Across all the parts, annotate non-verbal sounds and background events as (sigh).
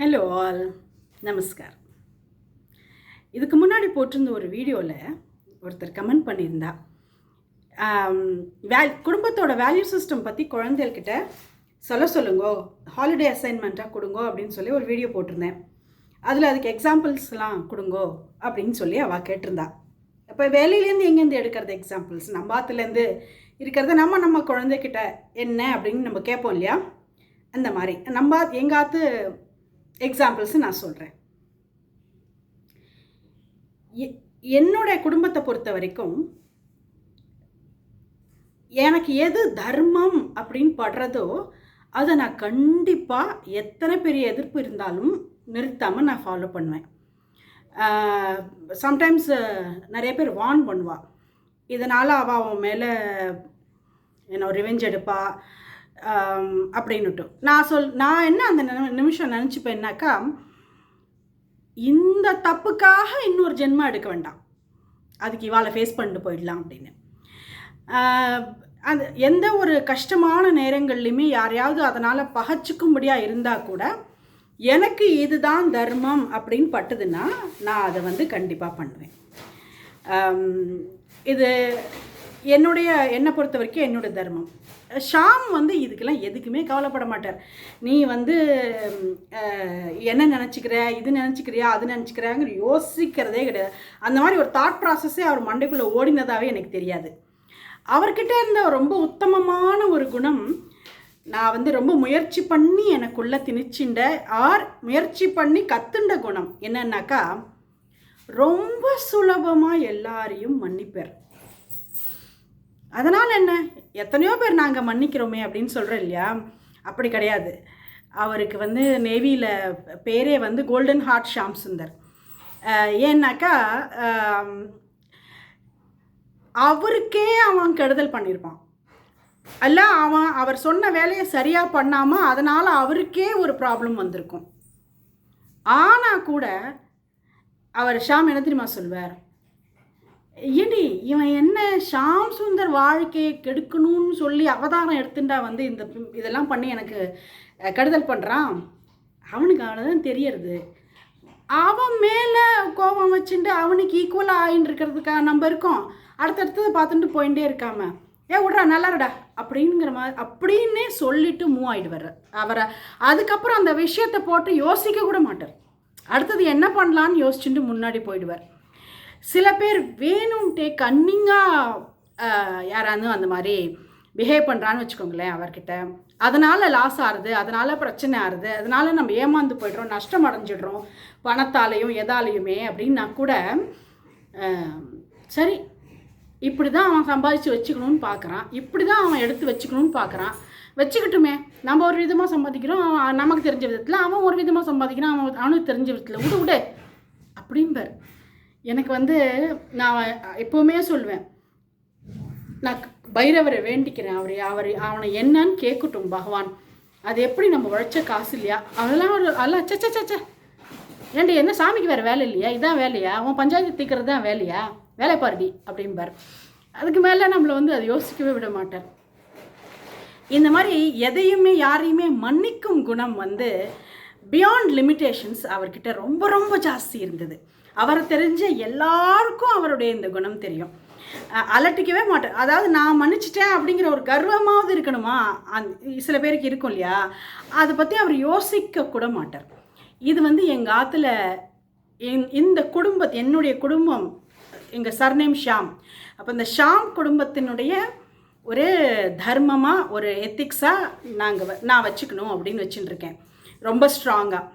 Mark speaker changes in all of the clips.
Speaker 1: Hello all நமஸ்கார் இதுக்கு முன்னாடி போட்டிருந்த ஒரு வீடியோவில் ஒருத்தர் கமெண்ட் பண்ணியிருந்தா. வே வேல் குடும்பத்தோட வேல்யூ சிஸ்டம் பற்றி குழந்தைகள்கிட்ட சொல்ல சொல்லுங்கோ ஹாலிடே அசைன்மெண்ட்டாக கொடுங்கோ அப்படின்னு சொல்லி ஒரு வீடியோ போட்டிருந்தேன். அதில் அதுக்கு எக்ஸாம்பிள்ஸ்லாம் கொடுங்கோ அப்படின்னு சொல்லி அவள் கேட்டிருந்தா. இப்போ வேலையிலேருந்து எங்கேருந்து எடுக்கிறது எக்ஸாம்பிள்ஸ் நம்ம ஆத்துலேருந்து இருக்கிறத நம்ம நம்ம குழந்தைகிட்ட என்ன அப்படின்னு நம்ம கேட்போம் இல்லையா? அந்த மாதிரி. நம்ம எங்கள் ஆற்று எக்ஸாம்பிள்ஸ் நான் சொல்கிறேன் என்னோட குடும்பத்தை பொறுத்த வரைக்கும் எனக்கு எது தர்மம் அப்படின்னு படுறதோ அதை நான் கண்டிப்பாக எத்தனை பெரிய எதிர்ப்பு இருந்தாலும் நிறுத்தாமல் நான் ஃபாலோ பண்ணுவேன். சம்டைம்ஸ் நிறைய பேர் வார்ன் பண்ணுவாள் இதனால் அவள் அவன் மேலே என்ன ரிவெஞ்ச் எடுப்பாள் அப்படின்னுட்டும் நான் சொல் நான் என்ன அந்த நிமிஷம் நினச்சிப்பேன்னாக்கா இந்த தப்புக்காக இன்னொரு ஜென்மம் எடுக்க வேண்டாம். அதுக்கு இவாளை ஃபேஸ் பண்ணிட்டு போயிடலாம் அப்படின்னு. அந்த எந்த ஒரு கஷ்டமான நேரங்கள்லையுமே யாரையாவது அதனால் பகச்சிக்கும்படியாக இருந்தால் கூட எனக்கு இதுதான் தர்மம் அப்படின்னு பட்டுதுன்னா நான் அதை வந்து கண்டிப்பாக பண்ணுவேன். இது என்னுடைய என்னை பொறுத்த வரைக்கும் என்னோட தர்மம். ஷாம் வந்து இதுக்கெல்லாம் எதுக்குமே கவலைப்பட மாட்டார். நீ வந்து என்ன நினச்சிக்கிற இது நினச்சிக்கிறியா அது நினச்சிக்கிறாங்கிற யோசிக்கிறதே கிடையாது. அந்த மாதிரி ஒரு தாட் ப்ராசஸே அவர் மண்டைக்குள்ளே ஓடினதாகவே எனக்கு தெரியாது. அவர்கிட்ட இருந்த ரொம்ப உத்தமமான ஒரு குணம் நான் வந்து ரொம்ப முயற்சி பண்ணி எனக்குள்ளே திணிச்சிண்ட ஆர் முயற்சி பண்ணி கத்துண்ட குணம் என்னன்னாக்கா ரொம்ப சுலபமாக எல்லாரையும் மன்னிப்பார். அதனால் என்ன? எத்தனையோ பேர் நாங்கள் மன்னிக்கிறோமே அப்படின்னு சொல்கிறோம் இல்லையா? அப்படி கிடையாது. அவருக்கு வந்து நேவியில் பேரே வந்து கோல்டன் ஹார்ட் ஷாம் சுந்தர் ஏன்னாக்கா அவருக்கே அவன் கெடுதல் பண்ணியிருப்பான். அல்ல அவன் அவர் சொன்ன வேலையை சரியாக பண்ணாமல் அதனால் அவருக்கே ஒரு ப்ராப்ளம் வந்திருக்கும். ஆனால் கூட அவர் ஷாம் என்ன தெரியுமா சொல்வார் ஏண்டி இவன் என்ன ஷாம் சுந்தர் வாழ்க்கையை கெடுக்கணும்னு சொல்லி அவதாரம் எடுத்துட்டா வந்து இந்த இதெல்லாம் பண்ணி எனக்கு கெடுதல் பண்ணுறான் அவனுக்கு அவ்வளோதான் தெரியறது. அவன் மேலே கோபம் வச்சுட்டு அவனுக்கு ஈக்குவலாக ஆகின்னு இருக்கிறதுக்கா நம்ம இருக்கோம். அடுத்தடுத்தது பார்த்துட்டு போயிட்டே இருக்காம. ஏ விட்றா நல்லாருடா அப்படிங்கிற மாதிரி அப்படின்னே சொல்லிட்டு மூவ் ஆயிடுவார் அவரை அதுக்கப்புறம் அந்த விஷயத்தை போட்டு யோசிக்க கூட மாட்டார். அடுத்தது என்ன பண்ணலான்னு யோசிச்சுட்டு முன்னாடி போயிடுவார். சில பேர் வேணும்ட்டே கன்னிங்காக யாராவது அந்த மாதிரி பிஹேவ் பண்ணுறான்னு வச்சுக்கோங்களேன் அவர்கிட்ட. அதனால் லாஸ் ஆகுது அதனால் பிரச்சனை ஆகுது அதனால் நம்ம ஏமாந்து போய்ட்றோம் நஷ்டம் அடைஞ்சிடுறோம் பணத்தாலையும் எதாலையுமே அப்படின்னா கூட சரி இப்படி தான் அவன் சம்பாதிச்சு வச்சுக்கணும்னு பார்க்குறான் இப்படி தான் அவன் எடுத்து வச்சுக்கணும்னு பார்க்குறான் வச்சுக்கிட்டுமே. நம்ம ஒரு விதமாக சம்பாதிக்கிறோம் அவன் நமக்கு தெரிஞ்ச விதத்தில் அவன் ஒரு விதமாக சம்பாதிக்கிறான் அவன் அவனுக்கு தெரிஞ்ச விதத்தில். விடு விடு. அப்படிம்பார். எனக்கு வந்து நான் எப்போவுமே சொல்லுவேன் நான் பைரவரை வேண்டிக்கிறேன் அவர் அவர் அவனை என்னன்னு கேட்கட்டும் பகவான். அது எப்படி நம்ம உழைச்ச காசு இல்லையா? அதெல்லாம் ஒரு அல்ல சச்ச சச்ச ஏண்டி என்ன சாமிக்கு வேறு வேலை இல்லையா? இதான் வேலையா? அவன் பஞ்சாயத்து தீக்கிறது தான் வேலையா? வேலை பாருடி அப்படிம்பார். அதுக்கு மேலே நம்மளை வந்து அதை யோசிக்கவே விட மாட்டார். இந்த மாதிரி எதையுமே யாரையுமே மன்னிக்கும் குணம் வந்து பியாண்ட் லிமிட்டேஷன்ஸ் அவர்கிட்ட ரொம்ப ரொம்ப ஜாஸ்தி இருந்தது. அவரை தெரிஞ்ச எல்லாருக்கும் அவருடைய இந்த குணம் தெரியும். அலட்டிக்கவே மாட்டேன். அதாவது நான் மன்னிச்சிட்டேன் அப்படிங்கிற ஒரு கர்வமாவது இருக்கணுமா? அந் சில பேருக்கு இருக்கும் இல்லையா? அதை பற்றி அவர் யோசிக்க கூட மாட்டார். இது வந்து எங்கள் ஆற்றுல இந்த குடும்பத்து என்னுடைய குடும்பம் எங்கள் சர்நேம் ஷாம் அப்போ இந்த ஷாம் குடும்பத்தினுடைய ஒரு தர்மமாக ஒரு எத்திக்ஸாக நாங்கள் நான் வச்சுக்கணும் அப்படின்னு வச்சுட்டுருக்கேன். ரொம்ப ஸ்ட்ராங்காக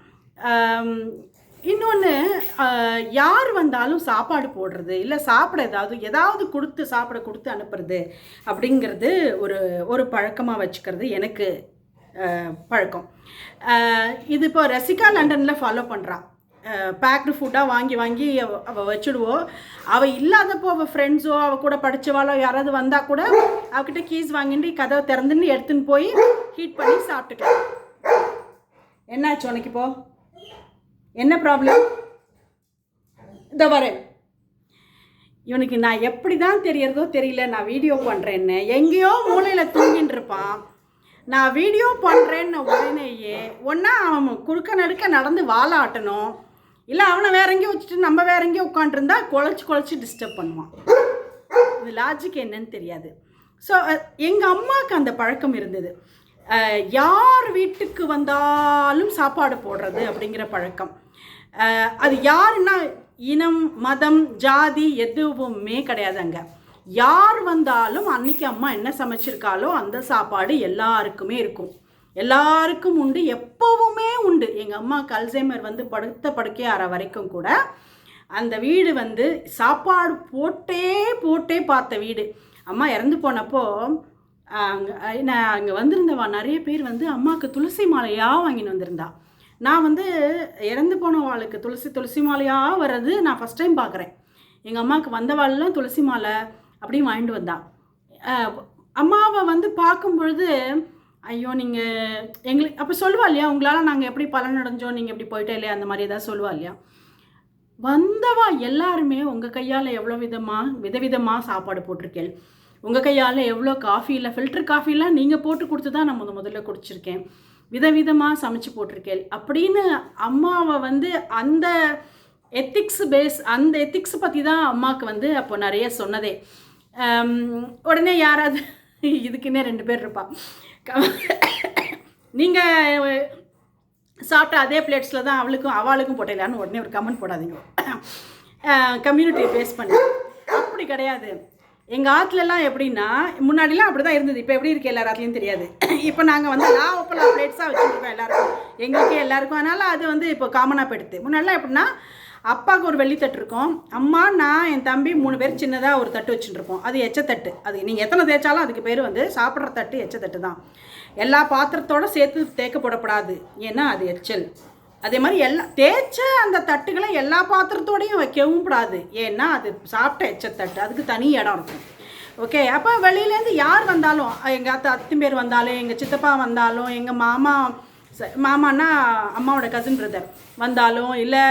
Speaker 1: இன்னொன்று யார் வந்தாலும் சாப்பாடு போடுறது இல்லை சாப்பிட ஏதாவது ஏதாவது கொடுத்து சாப்பிட கொடுத்து அனுப்புறது அப்படிங்கிறது ஒரு ஒரு பழக்கமாக வச்சுக்கிறது எனக்கு பழக்கம். இது இப்போ ரசிகா லண்டனில் ஃபாலோ பண்ணுறான் பேக்டு ஃபுட்டாக வாங்கி வாங்கி அவள் வச்சுடுவோம் அவள் இல்லாதப்போ அவள் ஃப்ரெண்ட்ஸோ அவள் கூட படித்தவாளோ யாராவது வந்தால் கூட அவகிட்ட கீஸ் வாங்கிட்டு கதவை திறந்துன்னு எடுத்துன்னு போய் ஹீட் பண்ணி சாப்பிட்டுக்கலாம். என்னாச்சு உனக்கு இப்போ? என்ன ப்ராப்ளம் இந்த வரேன் இவனுக்கு நான் எப்படி தான் தெரியறதோ தெரியல. நான் வீடியோ பண்ணுறேன்னு எங்கேயோ மூலையில் தூங்கின்னு இருப்பான். நான் வீடியோ பண்ணுறேன்னு உடனேயே ஒன்றா அவன் குறுக்க நடுக்க நடந்து வாலாட்டணும். இல்லை அவனை வேற எங்கேயும் வச்சுட்டு நம்ம வேற எங்கேயும் உட்காண்ட்ருந்தா குழச்சி குழச்சி டிஸ்டர்ப் பண்ணுவான். இது லாஜிக் என்னன்னு தெரியாது. ஸோ எங்கள் அம்மாவுக்கு அந்த பழக்கம் இருந்தது. யார் வீட்டுக்கு வந்தாலும் சாப்பாடு போடுறது அப்படிங்கிற பழக்கம். அது யாருன்னா இனம் மதம் ஜாதி எதுவுமே கிடையாது அங்கே யார் வந்தாலும் அன்னைக்கு அம்மா என்ன சமைச்சிருக்காலோ அந்த சாப்பாடு எல்லாருக்குமே இருக்கும். எல்லாருக்கும் உண்டு எப்போவுமே உண்டு. எங்கள் அம்மா அல்சைமர் வந்து படுத்த படுக்கை ஆற வரைக்கும் கூட அந்த வீடு வந்து சாப்பாடு போட்டே போட்டே பார்த்த வீடு. அம்மா இறந்து போனப்போ அங்கே நான் அங்கே வந்திருந்தவா? நிறைய பேர் வந்து அம்மாவுக்கு துளசி மாலையாக வாங்கின்னு வந்திருந்தா. நான் வந்து இறந்து போனவாளுக்கு துளசி துளசி மாலையாக வர்றது நான் ஃபஸ்ட் டைம் பார்க்குறேன் எங்கள் அம்மாவுக்கு வந்தவாள்லாம் துளசி மாலை அப்படின்னு வாங்கிட்டு வந்தான் அம்மாவை வந்து பார்க்கும் பொழுது ஐயோ நீங்கள் எங்களுக்கு அப்போ சொல்லுவா இல்லையா? உங்களால் நாங்கள் எப்படி பலன் அடைஞ்சோம்? நீங்கள் எப்படி போயிட்டே இல்லையா? அந்த மாதிரி ஏதாவது சொல்லுவா இல்லையா? வந்தவா எல்லாருமே உங்கள் கையால் எவ்வளோ விதமாக விதவிதமாக சாப்பாடு போட்டிருக்கேன் உங்கள் கையால் எவ்வளோ காஃபியில் ஃபில்டர் காஃபிலாம் நீங்கள் போட்டு கொடுத்து தான் நான் முத முதல்ல குடிச்சிருக்கேன். விதவிதமாக சமைச்சு போட்டிருக்கேன். அப்படின்னு அம்மாவை வந்து அந்த எத்திக்ஸ் பேஸ் அந்த எத்திக்ஸ் பற்றி தான் அம்மாவுக்கு வந்து அப்போ நிறைய சொன்னதே. உடனே யாராவது இதுக்குன்னே ரெண்டு பேர் இருப்பா. நீங்கள் சாப்பிட்ட அதே பிளேட்ஸில் தான் அவளுக்கும் அவளுக்கும் போட்டேலான்னு உடனே ஒரு கமெண்ட் போடாதீங்க. கம்யூனிட்டியை பேஸ் பண்ணி. அப்படி கிடையாது. எங்கள் ஆற்றுலலாம் எப்படின்னா முன்னாடிலாம் அப்படி தான் இருந்தது. இப்போ எப்படி இருக்குது எல்லா ஆற்றுலையும் தெரியாது. (clears throat) இப்போ நாங்கள் வந்து லா ஒப்பலாம் பிளேட்ஸாக வச்சுருக்கோம் எல்லாருக்கும். எங்களுக்கே எல்லாருக்கும். அதனால் அது வந்து இப்போ காமனாக போயிடுது. முன்னாடிலாம் எப்படின்னா அப்பாவுக்கு ஒரு வெள்ளித்தட்டு இருக்கும். அம்மா நான் என் தம்பி மூணு பேர் சின்னதாக ஒரு தட்டு வச்சுட்டுருப்போம் அது எச்சத்தட்டு அது நீங்கள் எத்தனை தேய்ச்சாலும் அதுக்கு பேர் வந்து சாப்பிட்ற தட்டு எச்சத்தட்டு தான் எல்லா பாத்திரத்தோட சேர்த்து தேக்கப்படப்படாது ஏன்னா அது எச்சல். அதே மாதிரி எல்லா தேய்ச்ச அந்த தட்டுகளை எல்லா பாத்திரத்தோடையும் வைக்கவும் கூடாது. ஏன்னா அது சாப்பிட்ட எச்சத்தட்டு அதுக்கு தனி இடம் இருக்கும். ஓகே அப்போ வெளியிலேருந்து யார் வந்தாலும் எங்கள் அத்தை அத்தி பேர் வந்தாலும் எங்கள் சித்தப்பா வந்தாலும் எங்கள் மாமா ச- அம்மாவோட கசின் பிரதர் வந்தாலும் இல்லை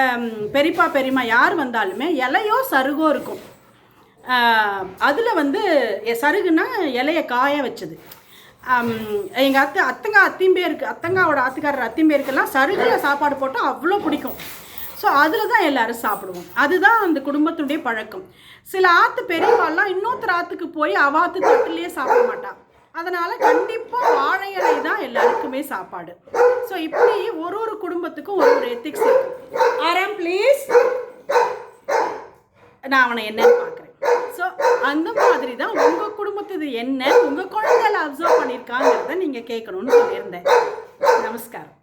Speaker 1: பெரியப்பா பெரியம்மா யார் வந்தாலுமே இலையோ சருகோ இருக்கும். அதில் வந்து எ- சருகுன்னா இலையை காய வச்சது. எங்கள் அத்தை அத்தங்கா அத்திம்பேருக்கு அத்தங்காவோட ஆத்துக்காரர் அத்திம்பேருக்கெல்லாம் சருகில் சாப்பாடு போட்டால் அவ்வளோ பிடிக்கும். ஸோ அதில் தான் எல்லோரும் சாப்பிடுவோம். அதுதான் அந்த குடும்பத்துடைய பழக்கம். சில ஆற்று பெரியவாள்லாம் இன்னொருத்தர் ஆற்றுக்கு போய் அவாத்து தட்டுலேயே சாப்பிட மாட்டாள் அதனால் கண்டிப்பாக வாழை இலை தான் எல்லாருக்குமே சாப்பாடு. ஸோ இப்படி ஒரு ஒரு குடும்பத்துக்கும் ஒரு ஒரு எத்திக்ஸ் இருக்கும் ப்ளீஸ் நான் அவனை என்ன அந்த மாதிரி தான் உங்கள் குடும்பத்துது என்ன? உங்கள் குழந்தைல அப்சர்வ் பண்ணியிருக்காங்கிறத நீங்கள் கேட்கணும்னு சொல்லியிருந்தேன். நமஸ்காரம்.